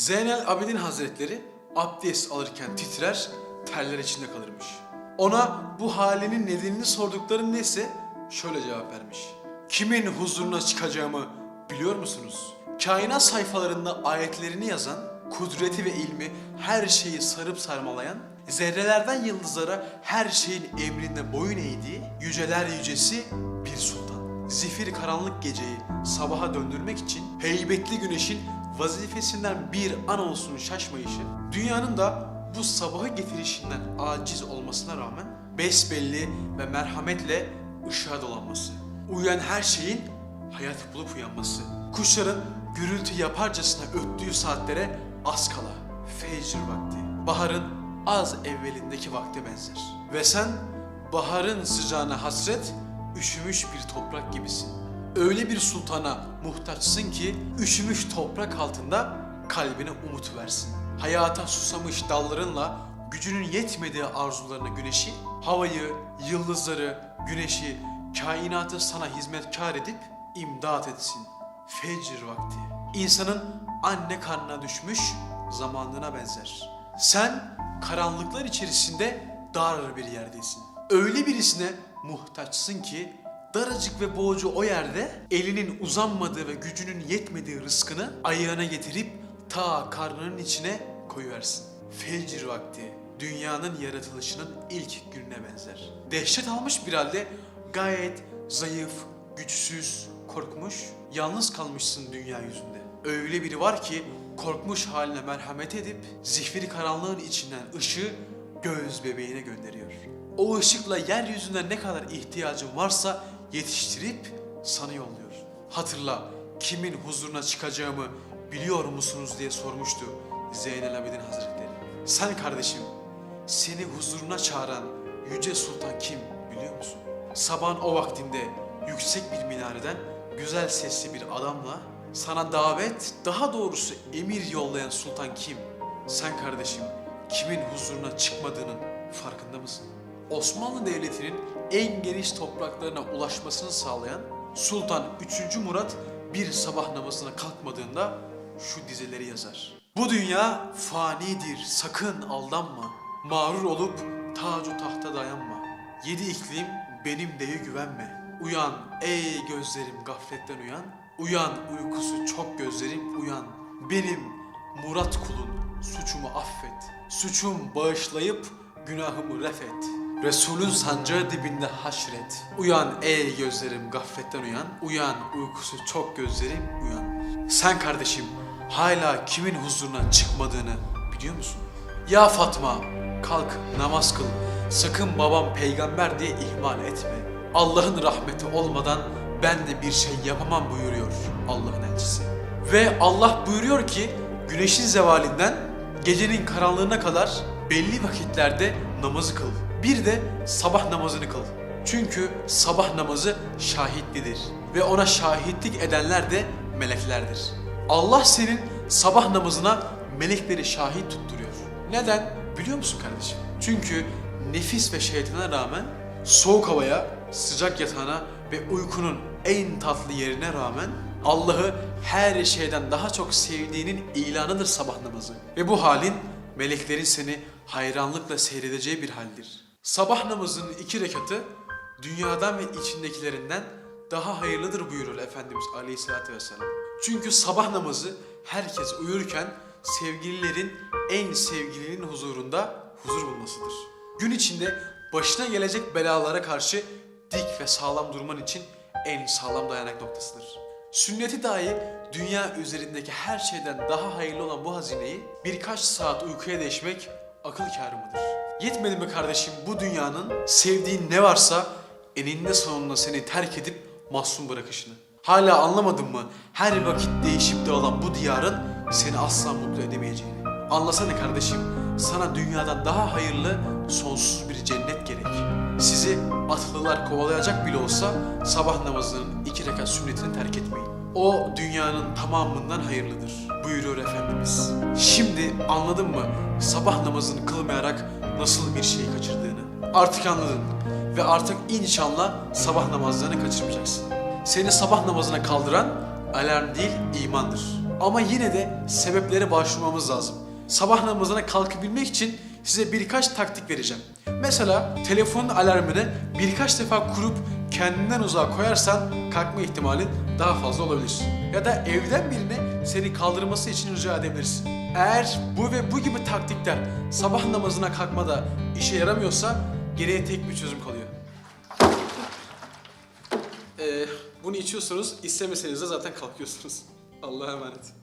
Zeynel Abidin Hazretleri abdest alırken titrer, terler içinde kalırmış. Ona bu halinin nedenini sordukları neyse şöyle cevap vermiş. Kimin huzuruna çıkacağımı biliyor musunuz? Kainat sayfalarında ayetlerini yazan, kudreti ve ilmi her şeyi sarıp sarmalayan, zerrelerden yıldızlara her şeyin emrinde boyun eğdiği, yüceler yücesi bir sultan. Zifir karanlık geceyi sabaha döndürmek için heybetli güneşin vazifesinden bir an olsun şaşmayışı, dünyanın da bu sabahı getirişinden aciz olmasına rağmen besbelli ve merhametle ışığa dolanması, uyuyan her şeyin hayat bulup uyanması, kuşların gürültü yaparcasına öttüğü saatlere az kala, fecr vakti, baharın az evvelindeki vakte benzer. Ve sen baharın sıcağına hasret, üşümüş bir toprak gibisin. Öyle bir sultana muhtaçsın ki üşümüş toprak altında kalbine umut versin. Hayata susamış dallarınla gücünün yetmediği arzularına güneşi, havayı, yıldızları, güneşi, kainatı sana hizmetkar edip imdat etsin. Fecr vakti. İnsanın anne karnına düşmüş zamanlığına benzer. Sen karanlıklar içerisinde dar bir yerdesin. Öyle birisine muhtaçsın ki daracık ve boğucu o yerde elinin uzanmadığı ve gücünün yetmediği rızkını ayağına getirip ta karnının içine koyuversin. Fecr vakti dünyanın yaratılışının ilk gününe benzer. Dehşet almış bir halde gayet zayıf, güçsüz, korkmuş, yalnız kalmışsın dünya yüzünde. Öyle biri var ki korkmuş haline merhamet edip zifiri karanlığın içinden ışığı göz bebeğine gönderiyor. O ışıkla yeryüzünde ne kadar ihtiyacın varsa yetiştirip sana yolluyor. Hatırla kimin huzuruna çıkacağımı biliyor musunuz diye sormuştu Zeynel Abidin Hazretleri. Sen kardeşim seni huzuruna çağıran Yüce Sultan kim biliyor musun? Sabahın o vaktinde yüksek bir minareden güzel sesli bir adamla sana davet, daha doğrusu emir yollayan sultan kim? Sen kardeşim kimin huzuruna çıkmadığının farkında mısın? Osmanlı Devleti'nin en geniş topraklarına ulaşmasını sağlayan Sultan 3. Murat bir sabah namazına kalkmadığında şu dizeleri yazar. Bu dünya fanidir, sakın aldanma. Mağrur olup tacu tahta dayanma. Yedi iklim benim deye güvenme. Uyan ey gözlerim gafletten uyan. Uyan uykusu çok gözlerim uyan. Benim Murat kulun suçumu affet. Suçum bağışlayıp günahımı refet. Resulün sancağı dibinde haşret. Uyan ey gözlerim gafletten uyan. Uyan uykusu çok gözlerim uyan. Sen kardeşim hala kimin huzuruna çıkmadığını biliyor musun? Ya Fatma kalk namaz kıl. Sakın babam peygamber diye ihmal etme. Allah'ın rahmeti olmadan ben de bir şey yapamam buyuruyor Allah'ın elçisi. Ve Allah buyuruyor ki güneşin zevalinden gecenin karanlığına kadar belli vakitlerde namazı kıl. Bir de sabah namazını kıl. Çünkü sabah namazı şahitlidir ve ona şahitlik edenler de meleklerdir. Allah senin sabah namazına melekleri şahit tutturuyor. Neden? Biliyor musun kardeşim? Çünkü nefis ve şeytana rağmen soğuk havaya, sıcak yatağına ve uykunun en tatlı yerine rağmen Allah'ı her şeyden daha çok sevdiğinin ilanıdır sabah namazı. Ve bu halin meleklerin seni hayranlıkla seyredeceği bir haldir. Sabah namazının iki rekatı dünyadan ve içindekilerinden daha hayırlıdır buyurur Efendimiz Aleyhisselatü Vesselam. Çünkü sabah namazı herkes uyurken sevgililerin en sevgilinin huzurunda huzur bulmasıdır. Gün içinde başına gelecek belalara karşı dik ve sağlam durman için en sağlam dayanak noktasıdır. Sünneti dahi dünya üzerindeki her şeyden daha hayırlı olan bu hazineyi birkaç saat uykuya değişmek akıl kârı mıdır? Yetmedi mi kardeşim bu dünyanın sevdiğin ne varsa eninde sonunda seni terk edip mahzun bırakışını? Hala anlamadın mı her vakit değişip dağılan bu diyarın seni asla mutlu edemeyeceğini? Anlasana kardeşim sana dünyadan daha hayırlı sonsuz bir cennet gerek. Sizi atlılar kovalayacak bile olsa sabah namazının iki rekat sünnetini terk etmeyin. O dünyanın tamamından hayırlıdır buyuruyor Efendimiz. Şimdi anladın mı sabah namazını kılmayarak nasıl bir şeyi kaçırdığını? Artık anladın ve artık inşallah sabah namazlarını kaçırmayacaksın. Seni sabah namazına kaldıran alarm değil imandır. Ama yine de sebeplere başvurmamız lazım. Sabah namazına kalkabilmek için size birkaç taktik vereceğim. Mesela telefonun alarmını birkaç defa kurup kendinden uzağa koyarsan kalkma ihtimalin daha fazla olabilir. Ya da evden birine seni kaldırması için rica edebilirsin. Eğer bu ve bu gibi taktikler sabah namazına kalkmada işe yaramıyorsa geriye tek bir çözüm kalıyor. Ee, bunu içiyorsunuz, istemeseniz de zaten kalkıyorsunuz. Allah'a emanet.